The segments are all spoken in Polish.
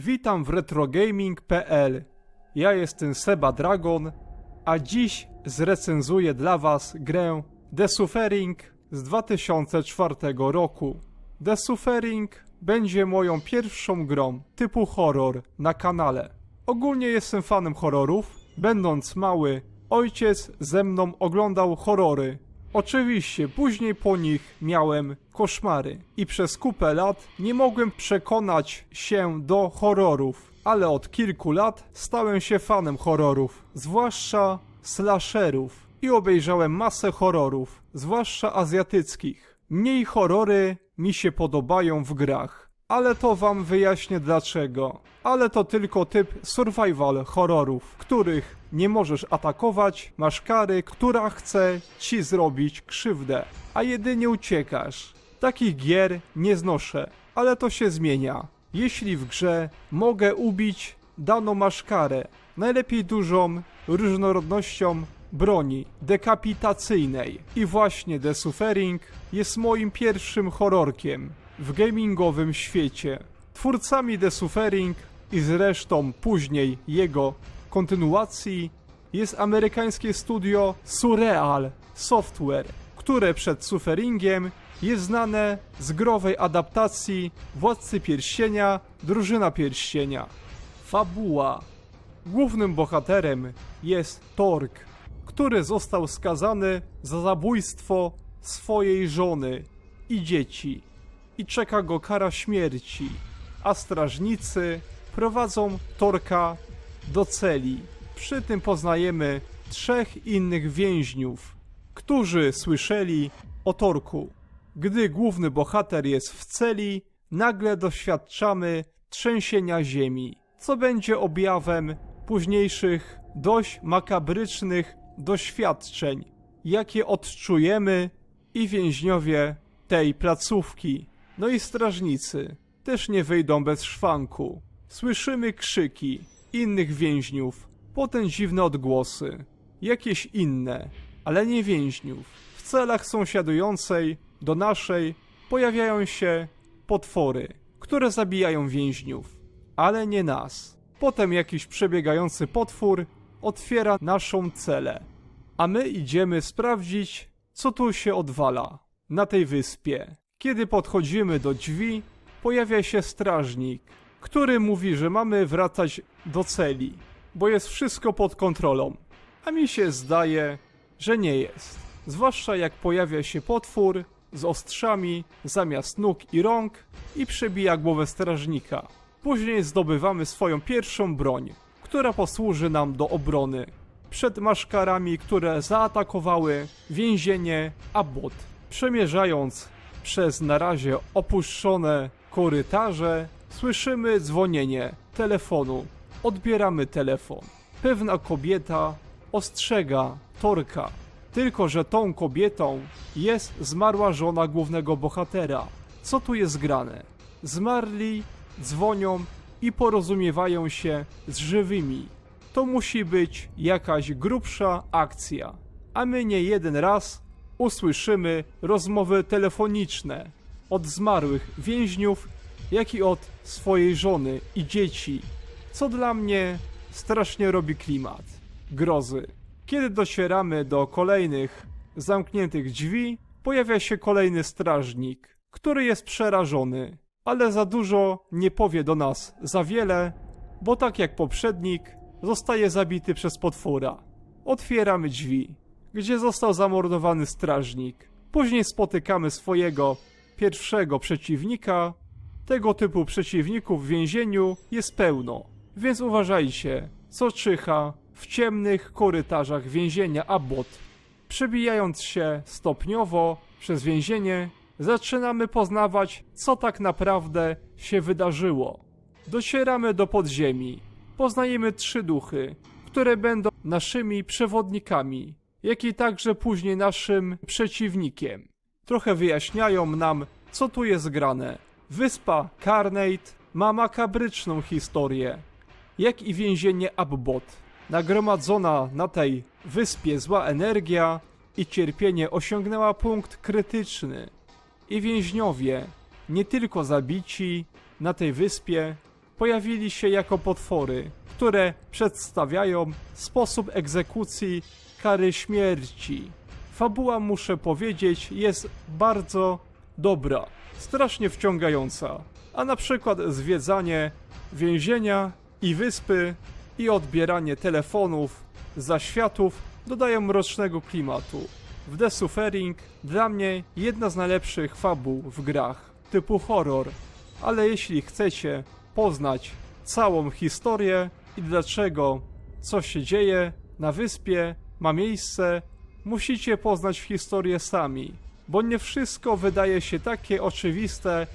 Witam w retrogaming.pl. Ja jestem Seba Dragon, a dziś zrecenzuję dla Was grę The Suffering z 2004 roku. The Suffering będzie moją pierwszą grą typu horror na kanale. Ogólnie jestem fanem horrorów. Będąc mały, ojciec ze mną oglądał horrory. Oczywiście później po nich miałem koszmary i przez kupę lat nie mogłem przekonać się do horrorów, ale od kilku lat stałem się fanem horrorów, zwłaszcza slasherów i obejrzałem masę horrorów, zwłaszcza azjatyckich. Mniej horrory mi się podobają w grach, ale to wam wyjaśnię dlaczego. Ale to tylko typ survival horrorów, których nie możesz atakować, masz kary, która chce ci zrobić krzywdę, a jedynie uciekasz. Takich gier nie znoszę, ale to się zmienia. Jeśli w grze mogę ubić daną masz karę, najlepiej dużą różnorodnością broni dekapitacyjnej. I właśnie The Suffering jest moim pierwszym horrorkiem w gamingowym świecie. Twórcami The Suffering i zresztą później jego kontynuacji jest amerykańskie studio Surreal Software, które przed Sufferingiem jest znane z growej adaptacji Władcy Pierścienia, Drużyna Pierścienia. Fabuła. Głównym bohaterem jest Torg, który został skazany za zabójstwo swojej żony i dzieci i czeka go kara śmierci, a strażnicy prowadzą Torka do celi. Przy tym poznajemy trzech innych więźniów, którzy słyszeli o Torku. Gdy główny bohater jest w celi, nagle doświadczamy trzęsienia ziemi, co będzie objawem późniejszych dość makabrycznych doświadczeń, jakie odczujemy i więźniowie tej placówki. No i strażnicy też nie wyjdą bez szwanku. Słyszymy krzyki innych więźniów, potem dziwne odgłosy, jakieś inne, ale nie więźniów. W celach sąsiadującej do naszej pojawiają się potwory, które zabijają więźniów, ale nie nas. Potem jakiś przebiegający potwór otwiera naszą celę, a my idziemy sprawdzić, co tu się odwala na tej wyspie. Kiedy podchodzimy do drzwi, pojawia się strażnik, który mówi, że mamy wracać do celi, bo jest wszystko pod kontrolą. A mi się zdaje, że nie jest. Zwłaszcza jak pojawia się potwór z ostrzami zamiast nóg i rąk i przebija głowę strażnika. Później zdobywamy swoją pierwszą broń, która posłuży nam do obrony przed maszkarami, które zaatakowały więzienie Abbot. Przemierzając przez na razie opuszczone korytarze, słyszymy dzwonienie telefonu. Odbieramy telefon. Pewna kobieta ostrzega Torka, tylko że tą kobietą jest zmarła żona głównego bohatera. Co tu jest grane? Zmarli dzwonią i porozumiewają się z żywymi. To musi być jakaś grubsza akcja. A my nie jeden raz usłyszymy rozmowy telefoniczne od zmarłych więźniów, jak i od swojej żony i dzieci, co dla mnie strasznie robi klimat grozy. Kiedy docieramy do kolejnych zamkniętych drzwi, pojawia się kolejny strażnik, który jest przerażony, ale za dużo nie powie do nas za wiele, bo tak jak poprzednik, zostaje zabity przez potwora. Otwieramy drzwi, gdzie został zamordowany strażnik. Później spotykamy swojego pierwszego przeciwnika. Tego typu przeciwników w więzieniu jest pełno, więc uważajcie, co czyha w ciemnych korytarzach więzienia Abbot. Przebijając się stopniowo przez więzienie, zaczynamy poznawać, co tak naprawdę się wydarzyło. Docieramy do podziemi. Poznajemy trzy duchy, które będą naszymi przewodnikami, jak i także później naszym przeciwnikiem. Trochę wyjaśniają nam, co tu jest grane. Wyspa Carnate ma makabryczną historię, jak i więzienie Abbot. Nagromadzona na tej wyspie zła energia i cierpienie osiągnęła punkt krytyczny. I więźniowie, nie tylko zabici na tej wyspie, pojawili się jako potwory, które przedstawiają sposób egzekucji kary śmierci. Fabuła, muszę powiedzieć, jest bardzo dobra, strasznie wciągająca. A na przykład zwiedzanie więzienia i wyspy i odbieranie telefonów, zaświatów dodają mrocznego klimatu. W The Suffering dla mnie jedna z najlepszych fabuł w grach typu horror, ale jeśli chcecie poznać całą historię i dlaczego co się dzieje na wyspie ma miejsce, musicie poznać historię sami, bo nie wszystko wydaje się takie oczywiste,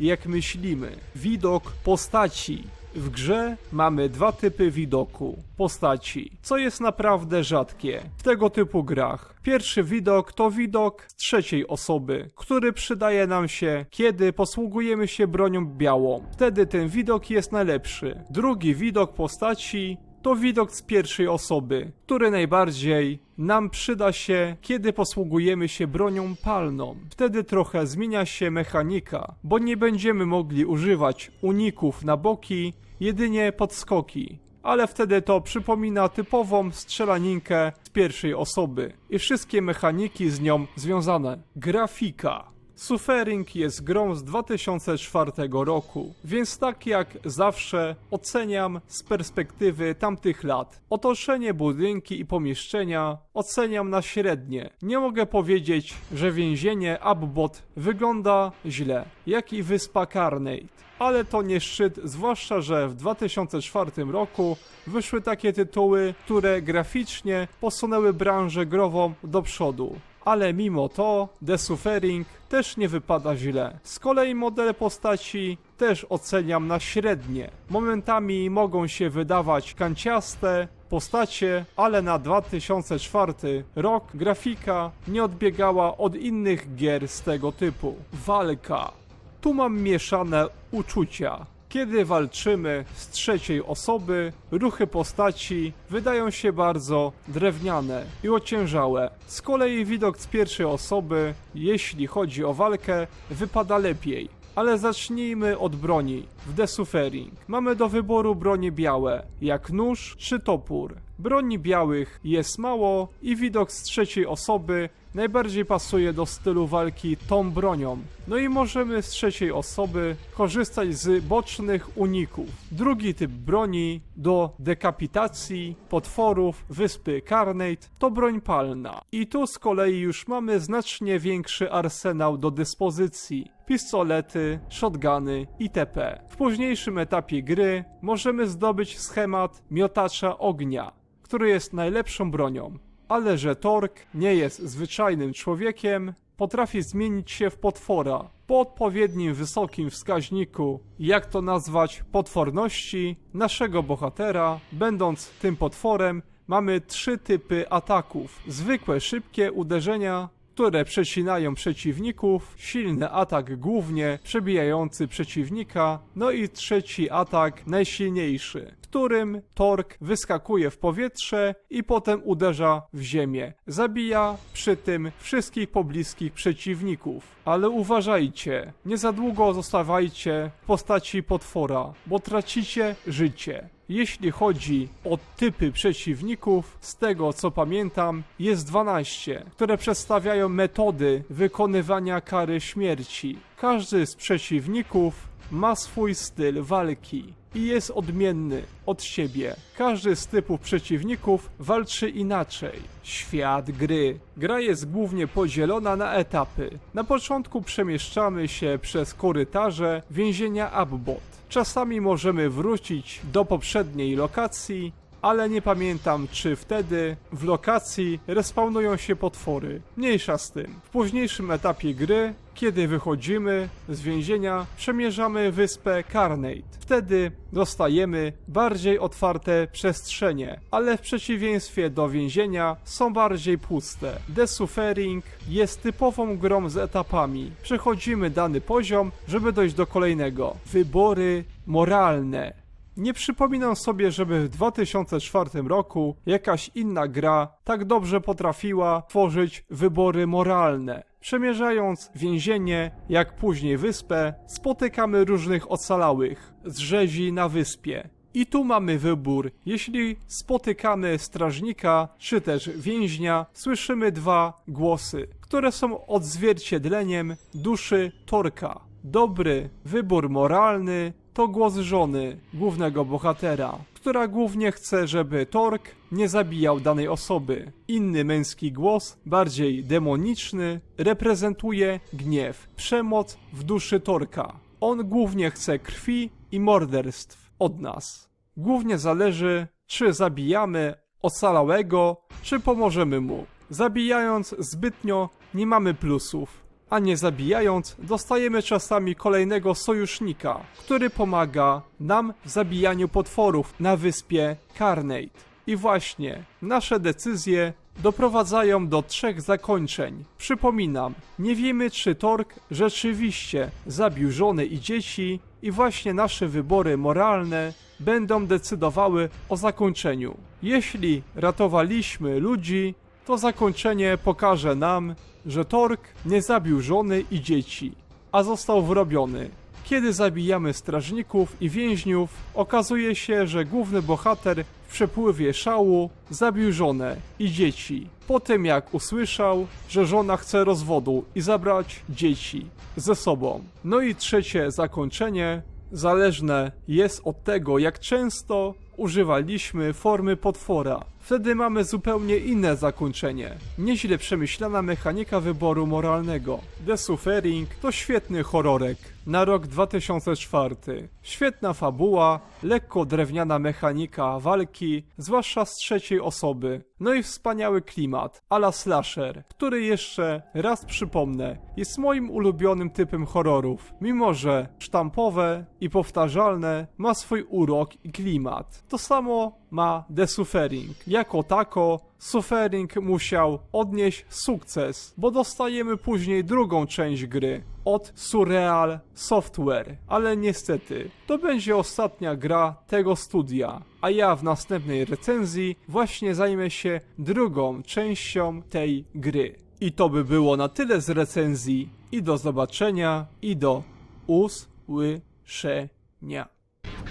jak myślimy. Widok postaci. W grze mamy dwa typy widoku postaci, co jest naprawdę rzadkie w tego typu grach. Pierwszy widok to widok z trzeciej osoby, który przydaje nam się, kiedy posługujemy się bronią białą. Wtedy ten widok jest najlepszy. Drugi widok postaci to widok z pierwszej osoby, który najbardziej nam przyda się, kiedy posługujemy się bronią palną. Wtedy trochę zmienia się mechanika, bo nie będziemy mogli używać uników na boki, jedynie podskoki. Ale wtedy to przypomina typową strzelaninkę z pierwszej osoby i wszystkie mechaniki z nią związane. Grafika. Suffering jest grą z 2004 roku, więc tak jak zawsze oceniam z perspektywy tamtych lat. Otoczenie, budynki i pomieszczenia oceniam na średnie. Nie mogę powiedzieć, że więzienie Abbot wygląda źle, jak i wyspa Carnate. Ale to nie szczyt, zwłaszcza, że w 2004 roku wyszły takie tytuły, które graficznie posunęły branżę grową do przodu ale mimo to The Suffering też nie wypada źle. Z kolei modele postaci też oceniam na średnie. Momentami mogą się wydawać kanciaste, postacie, ale na 2004 rok grafika nie odbiegała od innych gier z tego typu. Walka. Tu mam mieszane uczucia. Kiedy walczymy z trzeciej osoby, ruchy postaci wydają się bardzo drewniane i ociężałe. Z kolei widok z pierwszej osoby, jeśli chodzi o walkę, wypada lepiej. Ale zacznijmy od broni. W The Suffering mamy do wyboru bronie białe, jak nóż czy topór. Broni białych jest mało i widok z trzeciej osoby najbardziej pasuje do stylu walki tą bronią. No i możemy z trzeciej osoby korzystać z bocznych uników. Drugi typ broni do dekapitacji potworów wyspy Carnate to broń palna. I tu z kolei już mamy znacznie większy arsenał do dyspozycji. Pistolety, shotguny itp. W późniejszym etapie gry możemy zdobyć schemat miotacza ognia, który jest najlepszą bronią ale że Tork nie jest zwyczajnym człowiekiem, potrafi zmienić się w potwora po odpowiednim wysokim wskaźniku, jak to nazwać, potworności naszego bohatera, będąc tym potworem, mamy trzy typy ataków. Zwykłe, szybkie uderzenia, które przecinają przeciwników, silny atak głównie przebijający przeciwnika, no i trzeci atak najsilniejszy, którym Tork wyskakuje w powietrze i potem uderza w ziemię. Zabija przy tym wszystkich pobliskich przeciwników. Ale uważajcie, nie za długo zostawajcie w postaci potwora, bo tracicie życie. Jeśli chodzi o typy przeciwników, z tego co pamiętam, jest 12, które przedstawiają metody wykonywania kary śmierci. Każdy z przeciwników ma swój styl walki i jest odmienny od siebie. Każdy z typów przeciwników walczy inaczej. Świat gry. Gra jest głównie podzielona na etapy. Na początku przemieszczamy się przez korytarze więzienia Abbot. Czasami możemy wrócić do poprzedniej lokacji, ale nie pamiętam, czy wtedy w lokacji respawnują się potwory. Mniejsza z tym. W późniejszym etapie gry, kiedy wychodzimy z więzienia, przemierzamy wyspę Carnate. Wtedy dostajemy bardziej otwarte przestrzenie, ale w przeciwieństwie do więzienia są bardziej puste. The Suffering jest typową grą z etapami. Przechodzimy dany poziom, żeby dojść do kolejnego. Wybory moralne. Nie przypominam sobie, żeby w 2004 roku jakaś inna gra tak dobrze potrafiła tworzyć wybory moralne. Przemierzając więzienie, jak później wyspę, spotykamy różnych ocalałych z rzezi na wyspie. I tu mamy wybór. Jeśli spotykamy strażnika czy też więźnia, słyszymy dwa głosy, które są odzwierciedleniem duszy Torka. Dobry wybór moralny to głos żony głównego bohatera, która głównie chce, żeby Tork nie zabijał danej osoby. Inny męski głos, bardziej demoniczny, reprezentuje gniew, przemoc w duszy Torka. On głównie chce krwi i morderstw od nas. Głównie zależy, czy zabijamy ocalałego, czy pomożemy mu. Zabijając zbytnio, nie mamy plusów, a nie zabijając, dostajemy czasami kolejnego sojusznika, który pomaga nam w zabijaniu potworów na wyspie Carnate. I właśnie nasze decyzje doprowadzają do trzech zakończeń. Przypominam, nie wiemy czy Tork rzeczywiście zabił żonę i dzieci i właśnie nasze wybory moralne będą decydowały o zakończeniu. Jeśli ratowaliśmy ludzi, to zakończenie pokaże nam, że Tork nie zabił żony i dzieci, a został wrobiony. Kiedy zabijamy strażników i więźniów, okazuje się, że główny bohater w przepływie szału zabił żonę i dzieci. Po tym jak usłyszał, że żona chce rozwodu i zabrać dzieci ze sobą. No i trzecie zakończenie zależne jest od tego, jak często używaliśmy formy potwora. Wtedy mamy zupełnie inne zakończenie. Nieźle przemyślana mechanika wyboru moralnego. The Suffering to świetny horrorek na rok 2004. Świetna fabuła, lekko drewniana mechanika walki, zwłaszcza z trzeciej osoby. No i wspaniały klimat, ala slasher, który jeszcze raz przypomnę, jest moim ulubionym typem horrorów. Mimo, że sztampowe i powtarzalne, ma swój urok i klimat. To samo ma The Suffering. Jako tako, Suffering musiał odnieść sukces, bo dostajemy później drugą część gry od Surreal Software, ale niestety to będzie ostatnia gra tego studia, a ja w następnej recenzji właśnie zajmę się drugą częścią tej gry. I to by było na tyle z recenzji i do zobaczenia i do usłyszenia.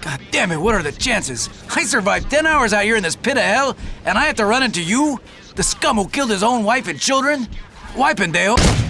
God damn it, what are the chances? I survived 10 hours out here in this pit of hell, and I have to run into you? The scum who killed his own wife and children? Pendeo?